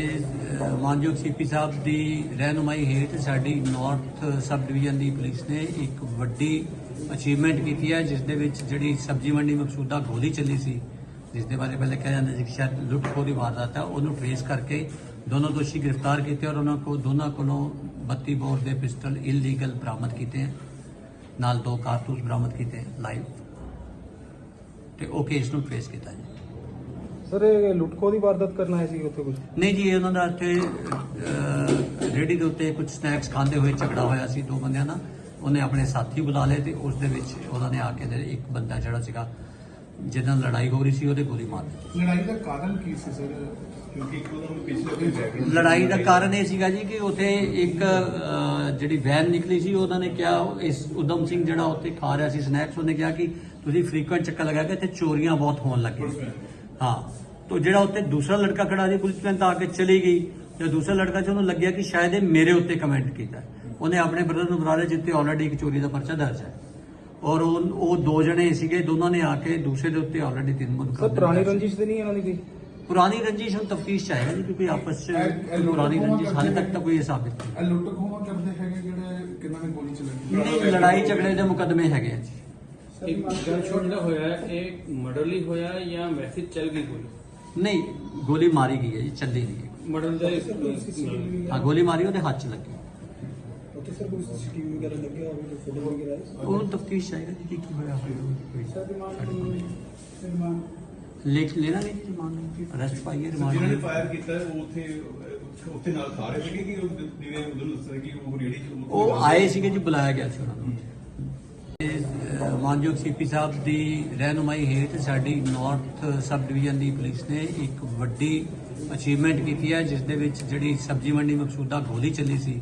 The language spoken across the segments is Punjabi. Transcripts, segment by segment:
ਅਹ ਮਾਨਯੋਗ ਸੀਪੀ ਸਾਹਿਬ ਦੀ ਰਹਿਨੁਮਾਈ ਹੇਠ ਸਾਡੀ ਨਾਰਥ ਸਬ ਡਿਵੀਜ਼ਨ ਦੀ ਪੁਲਿਸ ਨੇ ਇੱਕ ਵੱਡੀ ਅਚੀਵਮੈਂਟ ਕੀਤੀ ਹੈ, ਜਿਸ ਦੇ ਵਿੱਚ ਜਿਹੜੀ ਸਬਜ਼ੀ ਮੰਡੀ ਮਕਸੂਦਾ ਗੋਲੀ ਚੱਲੀ ਸੀ, ਜਿਸ ਦੇ ਬਾਰੇ ਪਹਿਲੇ ਕਿਹਾ ਜਾਂਦਾ ਸੀ ਕਿ ਸ਼ਾਇਦ ਲੁੱਟ ਖੋਹ ਦੀ ਵਾਰਦਾਤ ਹੈ, ਉਹਨੂੰ ਟ੍ਰੇਸ ਕਰਕੇ ਦੋਨੋਂ ਦੋਸ਼ੀ ਗ੍ਰਿਫਤਾਰ ਕੀਤੇ ਔਰ ਉਹਨਾਂ ਕੋਲ ਦੋਨਾਂ ਕੋਲੋਂ 32 ਬੋਰ ਦੇ ਪਿਸਟਲ ਇਲੀਗਲ ਬਰਾਮਦ ਕੀਤੇ ਨਾਲ ਦੋ ਕਾਰਤੂਸ ਬਰਾਮਦ ਕੀਤੇ ਲਾਈਵ ਤੇ ਉਹ ਕੇਸ ਨੂੰ ਟ੍ਰੇਸ ਕੀਤਾ ਜੀ। ਸਰ ਇਹ ਲੁੱਟਖੋ ਦੀ ਵਾਰਦਾਤ ਕਰਨ ਆਏ ਸੀ ਉੱਥੇ ਕੁਝ ਨਹੀਂ ਜੀ ਇਹ ਉਹਨਾਂ ਦਾ ਇੱਥੇ ਅਹ, ਰੇਹੜੀ ਦੇ ਉੱਤੇ ਕੁਝ ਸਨੈਕਸ ਖਾਂਦੇ ਹੋਏ ਝਗੜਾ ਹੋਇਆ ਸੀ ਦੋ ਬੰਦਿਆਂ ਦਾ ਉਹਨੇ ਆਪਣੇ ਸਾਥੀ ਬੁਲਾ ਲਏ ਤੇ ਉਸ ਦੇ ਵਿੱਚ ਉਹਨਾਂ ਨੇ ਆ ਕੇ ਤੇ ਇੱਕ ਬੰਦਾ ਜਿਹੜਾ ਸੀਗਾ ਜਿਹਦੇ ਨਾਲ ਲੜਾਈ ਹੋ ਰਹੀ ਸੀ ਉਹਦੇ ਗੋਲੀ ਮਾਰ ਦਿੱਤੀ। ਲੜਾਈ ਦਾ ਕਾਰਨ ਕੀ ਸੀ ਸਰ? ਕਿਉਂਕਿ ਇੱਕ ਉਹਨਾਂ ਨੂੰ ਪਿਛਲੇ ਕੋਈ ਬੈਕਗ੍ਰਾਉਂਡ ਲੜਾਈ ਦਾ ਕਾਰਨ ਇਹ ਸੀਗਾ ਜੀ ਕਿ ਉਥੇ ਇੱਕ ਅਹ, ਜਿਹੜੀ ਵੈਨ ਨਿਕਲੀ ਸੀ ਉਹਨਾਂ ਨੇ ਕਿਹਾ ਇਸ ਉਦਮ ਸਿੰਘ ਜਿਹੜਾ ਉੱਥੇ ਖਾ ਰਿਹਾ ਸੀ ਸਨੈਕਸ ਉਹਨੇ ਕਿਹਾ ਕਿ ਤੁਸੀਂ ਫ੍ਰੀਕੁਐਂਟ ਚੱਕਰ ਲਗਾ ਕੇ ਇੱਥੇ ਚੋਰੀਆਂ ਬਹੁਤ ਹੋਣ ਲੱਗੀਆਂ। ਹਾਂ। तो ਜਿਹੜਾ ਉੱਤੇ ਦੂਸਰਾ ਲੜਕਾ ਖੜਾ ਸੀ ਪੁਲਿਸ ਤਾਂ ਆ ਕੇ ਚਲੀ ਗਈ। ਤੇ ਦੂਸਰਾ ਲੜਕਾ ਚ ਉਹਨੂੰ ਲੱਗਿਆ ਕਿ ਸ਼ਾਇਦ ਇਹ ਮੇਰੇ ਉੱਤੇ ਕਮੈਂਟ ਕੀਤਾ। ਉਹਨੇ ਆਪਣੇ ਬ੍ਰਦਰ ਨੂੰ ਬੁਲਾ ਲਿਆ ਜਿੱਤੇ ਆਲਰੇਡੀ ਇੱਕ ਚੋਰੀ ਦਾ ਪਰਚਾ ਦਰਜ ਹੈ। ਔਰ ਉਹ ਉਹ ਦੋ ਜਣੇ ਸੀਗੇ ਦੋਨਾਂ ਨੇ ਆ ਕੇ ਦੂਸਰੇ ਦੇ ਉੱਤੇ ਆਲਰੇਡੀ ਤਿੰਨ ਸਰ ਮੁਕੱਦਮੇ ਪੁਰਾਣੀ ਦਰਜ ਹੈ। ਰੰਜਿਸ਼ ਤੇ ਨਹੀਂ ਇਹਨਾਂ ਦੀ ਕੋਈ? ਪੁਰਾਣੀ ਰੰਜਿਸ਼ ਹੁਣ ਤਫਤੀਸ਼ ਚ ਆਏਗਾ ਜੀ ਕਿਉਂਕਿ ਆਪਸ ਚ ਪੁਰਾਣੀ ਰੰਜਿਸ਼ ਹਾਲੇ ਤੱਕ ਤਾਂ ਕੋਈ ਸਾਬਿਤ ਇਹ ਲੁੱਟ ਖੋਹਾਂ ਕਰਦੇ ਹੈਗੇ ਜਿਹੜੇ ਕਿੰਨਾਂ ਨੇ ਗੋਲੀ ਚਲਾਈ ਨਹੀਂ ਲੜਾਈ ਝਗੜੇ ਦੇ ਮੁਕੱਦਮੇ ਹੈਗੇ ਆ ਜੀ। ਇੱਕ ਗਨ ਸ਼ਾਟ ਜਿਹੜਾ ਹੋਇਆ ਹੈ, ਇਹ ਮਰਡਰ ਲਈ ਹੋਇਆ ਹੈ ਜਾਂ ਵੈਸੇ ਹੀ ਚੱਲ ਗਈ ਗੋਲੀ? ਨਹੀਂ ਗੋਲੀ ਮਾਰੀ ਗਈ ਹੈ ਜੀ ਚੱਲੀ ਨਹੀਂ ਹੈ। ਮਰਡਰ ਦਾ ਹਾਂ। ਗੋਲੀ ਮਾਰੀ ਉਹਦੇ ਹੱਥ 'ਚ ਲੱਗੀ। ਉੱਥੇ ਸਰ ਕੋਈ ਸੀਸੀਟੀਵੀ ਵਗੈਰਾ ਲੱਗਿਆ ਹੋਵੇ ਕੋਈ ਫੋਟੋ ਵਗੈਰਾ ਉਹ ਤਫਤੀਸ਼ ਚਾਹੀਦਾ ਜੀ ਕਿ ਕੀ ਹੋਇਆ ਹੋਇਆ ਸਰ ਰਿਮਾਂਡ ਲਿਖ ਲੈਣਾ ਨਹੀਂ ਜੀ ਰਿਮਾਂਡ ਅਰੈਸਟ ਪਾਈਏ ਜਿਹਨਾਂ ਨੇ ਰਿਮਾਂਡ ਫਾਇਰ ਕੀਤਾ ਹੈ, ਉਹ ਉੱਥੇ ਅਹ, ਉੱਥੇ ਨਾਲ ਰਹੇ ਸੀਗੇ ਕਿ ਉਹ ਜਿਵੇਂ ਉਦੋਂ ਦੱਸਿਆ ਕਿ ਉਹ ਰੇੜੀ ਚ ਉਹ ਆਏ ਸੀਗੇ ਜੀ ਬੁਲਾਇਆ ਗਿਆ ਸੀ ਉਹਨਾਂ ਨੂੰ। ਮਾਨਯੋਗ ਸੀਪੀ ਸਾਹਿਬ ਦੀ ਰਹਿਨੁਮਾਈ ਹੇਠ ਸਾਡੀ ਨਾਰਥ ਸਬ ਡਿਵੀਜ਼ਨ ਦੀ ਪੁਲਿਸ ਨੇ ਇੱਕ ਵੱਡੀ ਅਚੀਵਮੈਂਟ ਕੀਤੀ ਹੈ, ਜਿਸ ਦੇ ਵਿੱਚ ਜਿਹੜੀ ਸਬਜ਼ੀ ਮੰਡੀ ਮਕਸੂਦਾ ਗੋਲੀ ਚੱਲੀ ਸੀ,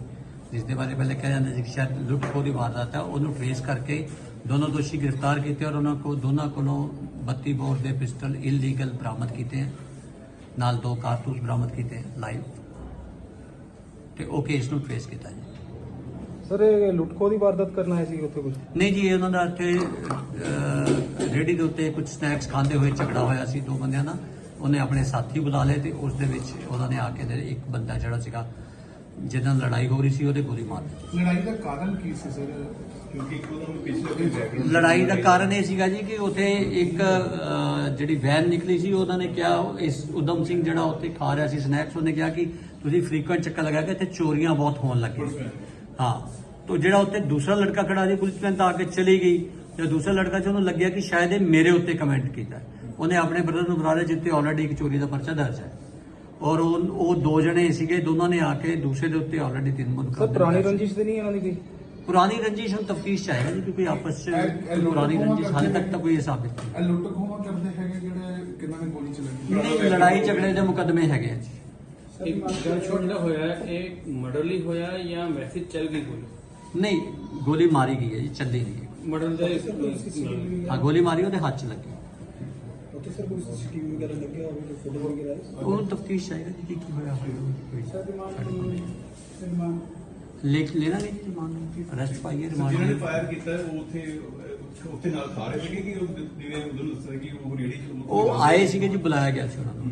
ਜਿਸ ਦੇ ਬਾਰੇ ਪਹਿਲੇ ਕਿਹਾ ਜਾਂਦਾ ਸੀ ਕਿ ਸ਼ਾਇਦ ਲੁੱਟ ਖੋਹ ਦੀ ਵਾਰਦਾਤ ਹੈ, ਉਹਨੂੰ ਟ੍ਰੇਸ ਕਰਕੇ ਦੋਨੋਂ ਦੋਸ਼ੀ ਗ੍ਰਿਫਤਾਰ ਕੀਤੇ ਔਰ ਉਹਨਾਂ ਕੋਲ ਦੋਨਾਂ ਕੋਲੋਂ 32 ਬੋਰ ਦੇ ਪਿਸਟਲ ਇਲੀਗਲ ਬਰਾਮਦ ਕੀਤੇ ਹਨ ਨਾਲ ਦੋ ਕਾਰਤੂਸ ਬਰਾਮਦ ਕੀਤੇ ਲਾਈਵ ਤੇ ਉਹ ਕੇਸ ਨੂੰ ਟ੍ਰੇਸ ਕੀਤਾ ਜੀ। ਸਰ ਇਹ ਲੁੱਟਖੋ ਦੀ ਵਾਰਦਾਤ ਕਰਨ ਆਏ ਸੀ ਉੱਥੇ ਕੁਝ ਨਹੀਂ ਜੀ ਇਹ ਉਹਨਾਂ ਦਾ ਇੱਥੇ ਅਹ, ਰੇਹੜੀ ਦੇ ਉੱਤੇ ਕੁਝ ਸਨੈਕਸ ਖਾਂਦੇ ਹੋਏ ਝਗੜਾ ਹੋਇਆ ਸੀ ਦੋ ਬੰਦਿਆਂ ਦਾ ਉਹਨੇ ਆਪਣੇ ਸਾਥੀ ਬੁਲਾ ਲਏ ਤੇ ਉਸ ਦੇ ਵਿੱਚ ਉਹਨਾਂ ਨੇ ਆ ਕੇ ਤੇ ਇੱਕ ਬੰਦਾ ਜਿਹੜਾ ਸੀਗਾ ਜਿਹਦੇ ਨਾਲ ਲੜਾਈ ਹੋ ਰਹੀ ਸੀ ਉਹਦੇ ਗੋਲੀ ਮਾਰ ਦਿੱਤੀ। ਲੜਾਈ ਦਾ ਕਾਰਨ ਕੀ ਸੀ ਸਰ? ਕਿਉਂਕਿ ਇੱਕ ਉਹਨਾਂ ਨੂੰ ਪਿਛਲੇ ਕੋਈ ਬੈਕਗ੍ਰਾਉਂਡ ਲੜਾਈ ਦਾ ਕਾਰਨ ਇਹ ਸੀਗਾ ਜੀ ਕਿ ਉਥੇ ਇੱਕ ਅਹ, ਜਿਹੜੀ ਵੈਨ ਨਿਕਲੀ ਸੀ ਉਹਨਾਂ ਨੇ ਕਿਹਾ ਇਸ ਉਦਮ ਸਿੰਘ ਜਿਹੜਾ ਉੱਥੇ ਖਾ ਰਿਹਾ ਸੀ ਸਨੈਕਸ ਉਹਨੇ ਕਿਹਾ ਕਿ ਤੁਸੀਂ ਫ੍ਰੀਕੁਐਂਟ ਚੱਕਰ ਲਗਾ ਕੇ ਇੱਥੇ ਚੋਰੀਆਂ ਬਹੁਤ ਹੋਣ ਲੱਗੀਆਂ। ਹਾਂ। तो ਜਿਹੜਾ ਉੱਤੇ ਦੂਸਰਾ ਲੜਕਾ ਖੜਾ ਸੀ ਪੁਲਿਸ ਵੈਨ ਤਾਂ ਆ ਕੇ ਚਲੀ ਗਈ। ਤੇ ਦੂਸਰਾ ਲੜਕਾ ਉਹਨੂੰ ਲੱਗਿਆ ਕਿ ਸ਼ਾਇਦ ਇਹ ਮੇਰੇ ਉੱਤੇ ਕਮੈਂਟ ਕੀਤਾ। ਉਹਨੇ ਆਪਣੇ ਬ੍ਰਦਰ ਨੂੰ ਬੁਲਾ ਲਿਆ ਜਿੱਤੇ ਆਲਰੇਡੀ ਇੱਕ ਚੋਰੀ ਦਾ ਪਰਚਾ ਦਰਜ ਹੈ। ਔਰ ਉਹ ਉਹ ਦੋ ਜਣੇ ਸੀਗੇ ਦੋਨਾਂ ਨੇ ਆ ਕੇ ਦੂਸਰੇ ਦੇ ਉੱਤੇ ਆਲਰੇਡੀ ਤਿੰਨ ਸਰ ਮੁਕੱਦਮੇ ਪੁਰਾਣੀ ਦਰਜ ਹੈ। ਰੰਜਿਸ਼ ਤੇ ਨਹੀਂ ਇਹਨਾਂ ਦੀ ਕੋਈ? ਪੁਰਾਣੀ ਰੰਜਿਸ਼ ਹੁਣ ਤਫਤੀਸ਼ ਚ ਆਏਗਾ ਜੀ ਕਿਉਂਕਿ ਆਪਸ ਚ ਪੁਰਾਣੀ ਰੰਜਿਸ਼ ਹਾਲੇ ਤੱਕ ਤਾਂ ਕੋਈ ਇਹ ਸਾਬਿਤ ਇਹ ਲੁੱਟ ਖੋਹਾਂ ਕਰਦੇ ਹੈਗੇ ਜਿਹੜੇ ਕਿੰਨਾਂ ਨੇ ਗੋਲੀ ਚਲਾਈ ਨਹੀਂ ਲੜਾਈ ਝਗੜੇ ਦੇ ਮੁਕੱਦਮੇ ਹੈਗੇ ਆ ਜੀ। ਇੱਕ ਗਨ ਸ਼ਾਟ ਜਿਹੜਾ ਹੋਇਆ ਹੈ, ਇਹ ਮਰਡਰ ਲਈ ਹੋਇਆ ਹੈ ਜਾਂ ਵੈਸੇ ਹੀ ਚੱਲ ਗਈ ਗੋਲੀ? ਨਹੀਂ ਗੋਲੀ ਮਾਰੀ ਗਈ ਹੈ ਜੀ ਚੱਲੀ ਨਹੀਂ ਹੈ। ਮਰਡਰ ਦਾ ਹਾਂ ਗੋਲੀ ਮਾਰੀ ਉਹਦੇ ਹੱਥ 'ਚ ਲੱਗੀ। ਉੱਥੇ ਸਰ ਕੋਈ ਸੀਸੀਟੀਵੀ ਵਗੈਰਾ ਲੱਗਿਆ ਹੋਵੇ ਕੋਈ ਫੋਟੋ ਵਗੈਰਾ ਉਹ ਤਫਤੀਸ਼ ਚਾਹੀਦਾ ਜੀ ਕਿ ਕੀ ਹੋਇਆ ਹੋਇਆ। ਸਰ ਰਿਮਾਂਡ ਲਿਖ ਲੈਣਾ ਨਹੀਂ ਜੀ ਰਿਮਾਂਡ ਅਰੈਸਟ ਪਾਈਏ ਜਿਹਨਾਂ ਨੇ ਰਿਮਾਂਡ ਫਾਇਰ ਕੀਤਾ ਹੈ, ਉਹ ਉੱਥੇ ਅਹ, ਉੱਥੇ ਨਾਲ ਖਾ ਰਹੇ ਸੀਗੇ ਕਿ ਉਹ ਜਿਵੇਂ ਉਦੋਂ ਦੱਸਿਆ ਕਿ ਉਹ ਰੇੜੀ ਚ ਉਹ ਆਏ ਸੀਗੇ ਜੀ ਬੁਲਾਇਆ ਗਿਆ ਸੀ ਉਹਨਾਂ ਨੂੰ।